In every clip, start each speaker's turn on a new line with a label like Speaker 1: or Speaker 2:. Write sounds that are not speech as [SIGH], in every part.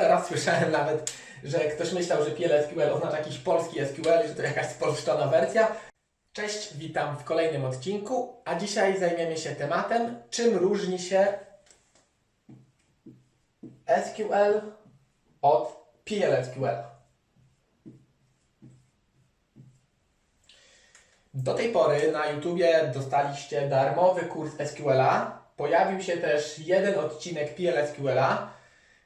Speaker 1: Raz słyszałem nawet, że ktoś myślał, że PLSQL oznacza jakiś polski SQL, że to jakaś spolszczona wersja. Cześć, witam w kolejnym odcinku, a dzisiaj zajmiemy się tematem, czym różni się SQL od PLSQL. Do tej pory na YouTubie dostaliście darmowy kurs SQL-a. Pojawił się też jeden odcinek PLSQL-a.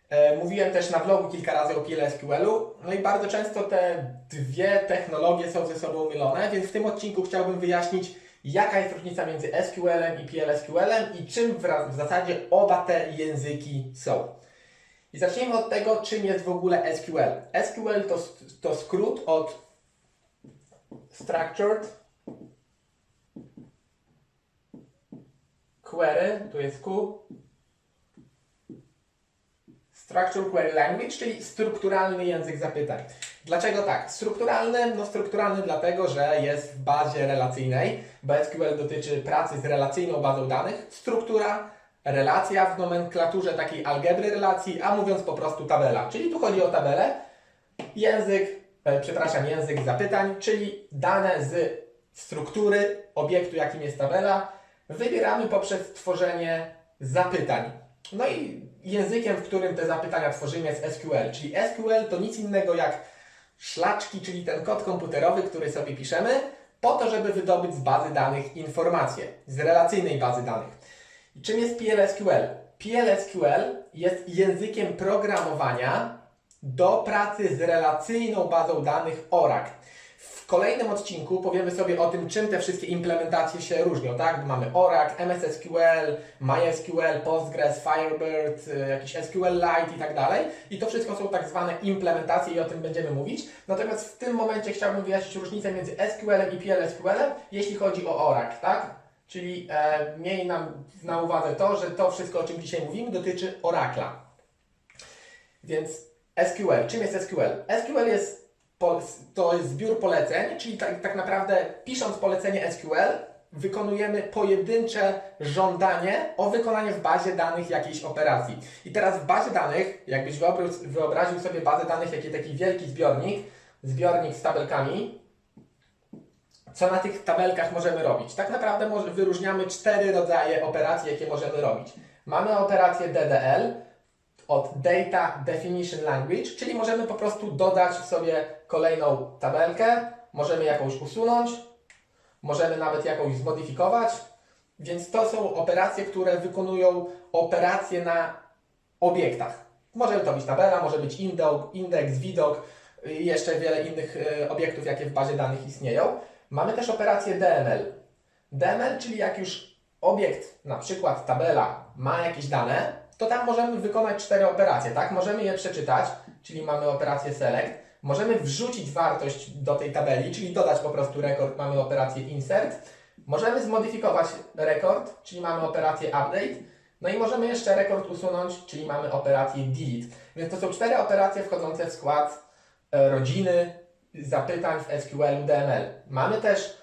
Speaker 1: E, Mówiłem też na vlogu kilka razy o PLSQL-u, no i bardzo często te dwie technologie są ze sobą mylone, więc w tym odcinku chciałbym wyjaśnić, jaka jest różnica między SQL-em i PLSQL-em i czym w, zasadzie oba te języki są. I zacznijmy od tego, czym jest w ogóle SQL. SQL to, to skrót od Structured Query, tu jest Q, Structured Query Language, czyli strukturalny język zapytań. Dlaczego tak? Strukturalny? No strukturalny dlatego, że jest w bazie relacyjnej, bo SQL dotyczy pracy z relacyjną bazą danych. Struktura, relacja w nomenklaturze takiej algebry relacji, a mówiąc po prostu tabela. Czyli tu chodzi o tabelę. Język, e, przepraszam, język zapytań, czyli dane z struktury obiektu, jakim jest tabela, wybieramy poprzez tworzenie zapytań. No i językiem, w którym te zapytania tworzymy jest SQL, czyli SQL to nic innego jak szlaczki, czyli ten kod komputerowy, który sobie piszemy, po to, żeby wydobyć z bazy danych informacje, z relacyjnej bazy danych. I czym jest PLSQL? PLSQL jest językiem programowania do pracy z relacyjną bazą danych Oracle. W kolejnym odcinku powiemy sobie o tym, czym te wszystkie implementacje się różnią, tak? Mamy Oracle, MS SQL, MySQL, Postgres, Firebird, y, jakiś SQLite i tak dalej. I to wszystko są tak zwane implementacje i o tym będziemy mówić. Natomiast w tym momencie chciałbym wyjaśnić różnicę między SQL-em i PLSQL-em, jeśli chodzi o Oracle, tak? Czyli e, miej nam na uwadze to, że to wszystko, o czym dzisiaj mówimy, dotyczy Oracle'a. Więc SQL. Czym jest SQL? SQL jest to jest zbiór poleceń, czyli tak, tak naprawdę pisząc polecenie SQL, wykonujemy pojedyncze żądanie o wykonanie w bazie danych jakiejś operacji. I teraz w bazie danych, jakbyś wyobraził, sobie bazę danych, jaki taki wielki zbiornik, zbiornik z tabelkami, co na tych tabelkach możemy robić? Tak naprawdę wyróżniamy cztery rodzaje operacji, jakie możemy robić. Mamy operację DDL, od Data Definition Language, czyli możemy po prostu dodać sobie kolejną tabelkę, możemy jakąś usunąć, możemy nawet jakąś zmodyfikować, więc to są operacje, które wykonują operacje na obiektach. Może to być tabela, może być indeks, widok jeszcze wiele innych e, obiektów, jakie w bazie danych istnieją. Mamy też operację DML. DML, czyli jak już obiekt, na przykład tabela, ma jakieś dane, to tam możemy wykonać cztery operacje, tak? Możemy je przeczytać, czyli mamy operację select, możemy wrzucić wartość do tej tabeli, czyli dodać po prostu rekord, mamy operację insert, możemy zmodyfikować rekord, czyli mamy operację update, no i możemy jeszcze rekord usunąć, czyli mamy operację delete. Więc to są cztery operacje wchodzące w skład e, rodziny zapytań w SQL DML. Mamy też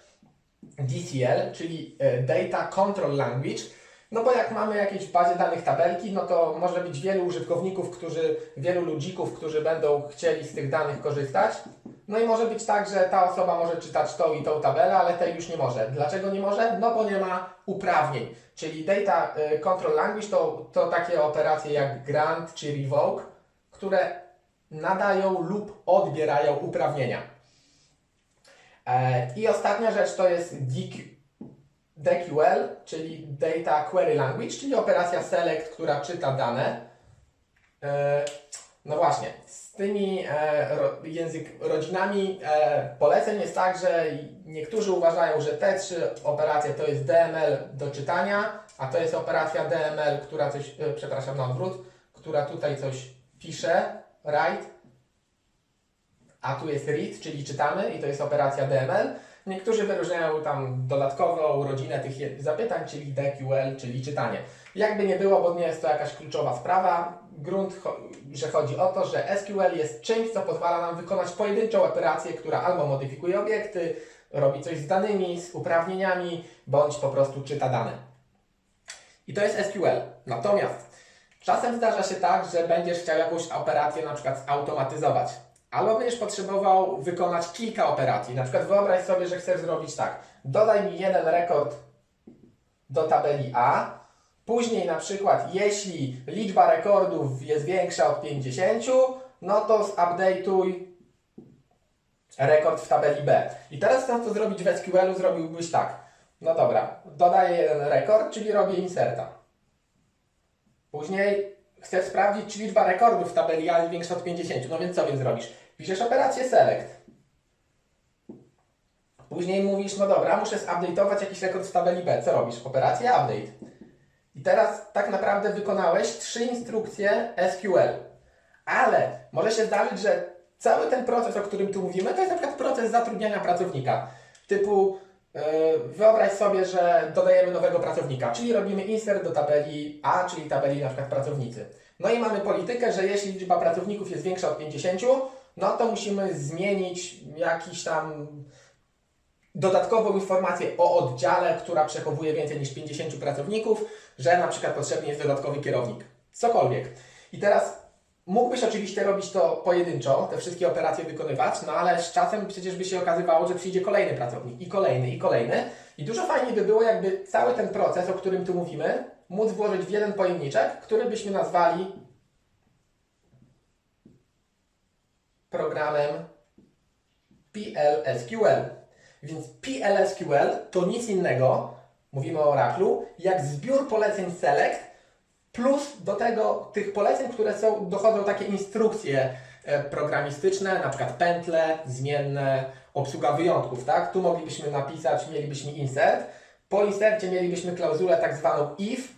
Speaker 1: DCL, czyli e, Data Control Language, no bo jak mamy jakieś w bazie danych tabelki, no to może być wielu użytkowników, którzy, wielu ludzików, którzy będą chcieli z tych danych korzystać. No i może być tak, że ta osoba może czytać tą i tą tabelę, ale tej już nie może. Dlaczego nie może? No bo nie ma uprawnień. Czyli Data y, Control Language to, to takie operacje jak grant czy revoke, które nadają lub odbierają uprawnienia. E, I ostatnia rzecz to jest DQ, DQL, czyli Data Query Language, czyli operacja select, która czyta dane. E, no właśnie, z tymi e, język, rodzinami e, poleceń jest tak, że niektórzy uważają, że te trzy operacje to jest DML do czytania, a to jest operacja DML, która coś, przepraszam, na odwrót, która tutaj coś pisze, write, a tu jest read, czyli czytamy i to jest operacja DML. Niektórzy wyróżniają tam dodatkową rodzinę tych zapytań, czyli DQL, czyli czytanie. Jakby nie było, bo nie jest to jakaś kluczowa sprawa, grunt, że chodzi o to, że SQL jest czymś, co pozwala nam wykonać pojedynczą operację, która albo modyfikuje obiekty, robi coś z danymi, z uprawnieniami, bądź po prostu czyta dane. I to jest SQL. Natomiast Czasem zdarza się tak, że będziesz chciał jakąś operację na przykład zautomatyzować, albo będziesz potrzebował wykonać kilka operacji. Na przykład wyobraź sobie, że chcesz zrobić tak. Dodaj mi jeden rekord do tabeli A. Później na przykład, jeśli liczba rekordów jest większa od 50, no to zupdate'uj rekord w tabeli B. I teraz chcąc to zrobić w SQL-u, zrobiłbyś tak. No dobra, dodaję jeden rekord, czyli robię inserta. Później chcę sprawdzić, czy liczba rekordów w tabeli A jest większa od 50. No więc co więc robisz? Piszesz operację select. Później mówisz, no dobra, muszę zupdate'ować jakiś rekord w tabeli B. Co robisz? Operacja update. I teraz tak naprawdę wykonałeś trzy instrukcje SQL. Ale może się zdarzyć, że cały ten proces, o którym tu mówimy, to jest na przykład proces zatrudniania pracownika. Typu yy, wyobraź sobie, że dodajemy nowego pracownika, czyli robimy insert do tabeli A, czyli tabeli na przykład pracownicy. No i mamy politykę, że jeśli liczba pracowników jest większa od 50, no to musimy zmienić jakiś tam dodatkową informację o oddziale, która przechowuje więcej niż 50 pracowników, że na przykład potrzebny jest dodatkowy kierownik. Cokolwiek. I teraz mógłbyś oczywiście robić to pojedynczo, te wszystkie operacje wykonywać, no ale z czasem przecież by się okazywało, że przyjdzie kolejny pracownik i kolejny, i kolejny. I dużo fajniej by było, jakby cały ten proces, o którym tu mówimy, móc włożyć w jeden pojemniczek, który byśmy nazwali programem PLSQL. Więc PLSQL to nic innego, mówimy o Oraclu, jak zbiór poleceń select plus do tego tych poleceń, które są, dochodzą takie instrukcje e, programistyczne, na przykład pętle, zmienne, obsługa wyjątków, tak? Tu moglibyśmy napisać, mielibyśmy insert. Po insercie mielibyśmy klauzulę tak zwaną if,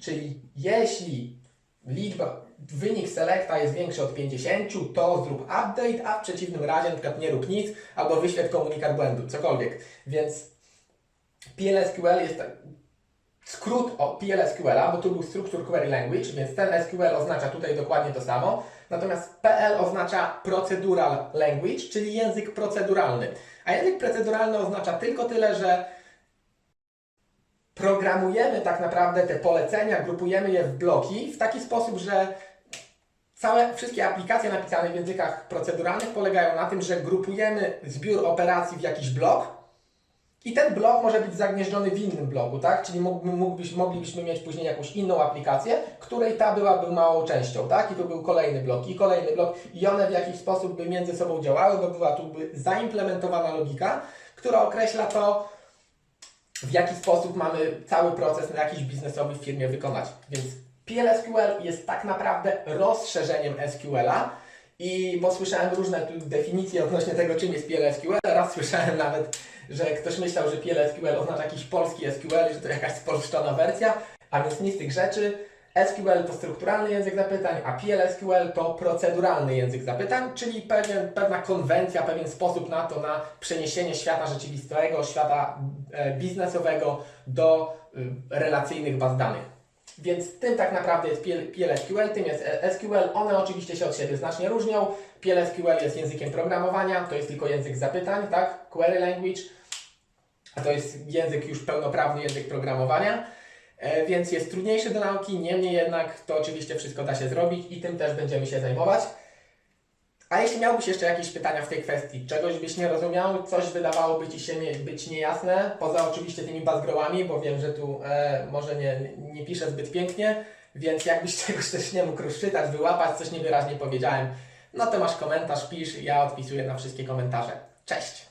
Speaker 1: czyli jeśli liczba, wynik selecta jest większy od 50, to zrób update, a w przeciwnym razie na przykład nie rób nic, albo wyświetl komunikat błędu, cokolwiek. Więc PLSQL jest tak, skrót o PLSQL-a, bo tu był Structure Query Language, więc ten SQL oznacza tutaj dokładnie to samo. Natomiast PL oznacza Procedural Language, czyli język proceduralny. A język proceduralny oznacza tylko tyle, że programujemy tak naprawdę te polecenia, grupujemy je w bloki w taki sposób, że całe, wszystkie aplikacje napisane w językach proceduralnych polegają na tym, że grupujemy zbiór operacji w jakiś blok i ten blok może być zagnieżdżony w innym bloku, tak? Czyli mógłby, mógłbyś, moglibyśmy mieć później jakąś inną aplikację, której ta byłaby małą częścią, tak? I tu był kolejny blok i kolejny blok i one w jakiś sposób by między sobą działały, bo była tu by zaimplementowana logika, która określa to, w jaki sposób mamy cały proces na jakiś biznesowy w firmie wykonać. Więc PLSQL jest tak naprawdę rozszerzeniem SQL-a i bo słyszałem różne definicje odnośnie tego, czym jest PLSQL. Raz słyszałem nawet, że ktoś myślał, że PLSQL oznacza jakiś polski SQL, że to jakaś spolszczona wersja, a więc nic z tych rzeczy. SQL to strukturalny język zapytań, a PLSQL to proceduralny język zapytań, czyli pewien, pewna konwencja, pewien sposób na to, na przeniesienie świata rzeczywistego, świata e, biznesowego do e, relacyjnych baz danych. Więc tym tak naprawdę jest PL- PLSQL, tym jest e, SQL. One oczywiście się od siebie znacznie różnią. PLSQL jest językiem programowania, to jest tylko język zapytań, tak? Query language, a to jest język już pełnoprawny, język programowania. E, więc jest trudniejszy do nauki, niemniej jednak to oczywiście wszystko da się zrobić i tym też będziemy się zajmować. A jeśli miałbyś jeszcze jakieś pytania w tej kwestii, czegoś byś nie rozumiał, coś wydawałoby Ci się nie, być niejasne, poza oczywiście tymi bazgrołami, bo wiem, że tu e, może nie, nie piszę zbyt pięknie, więc jakbyś [LAUGHS] czegoś też nie mógł rozczytać, wyłapać, coś niewyraźnie powiedziałem, no to masz komentarz, pisz, ja odpisuję na wszystkie komentarze. Cześć!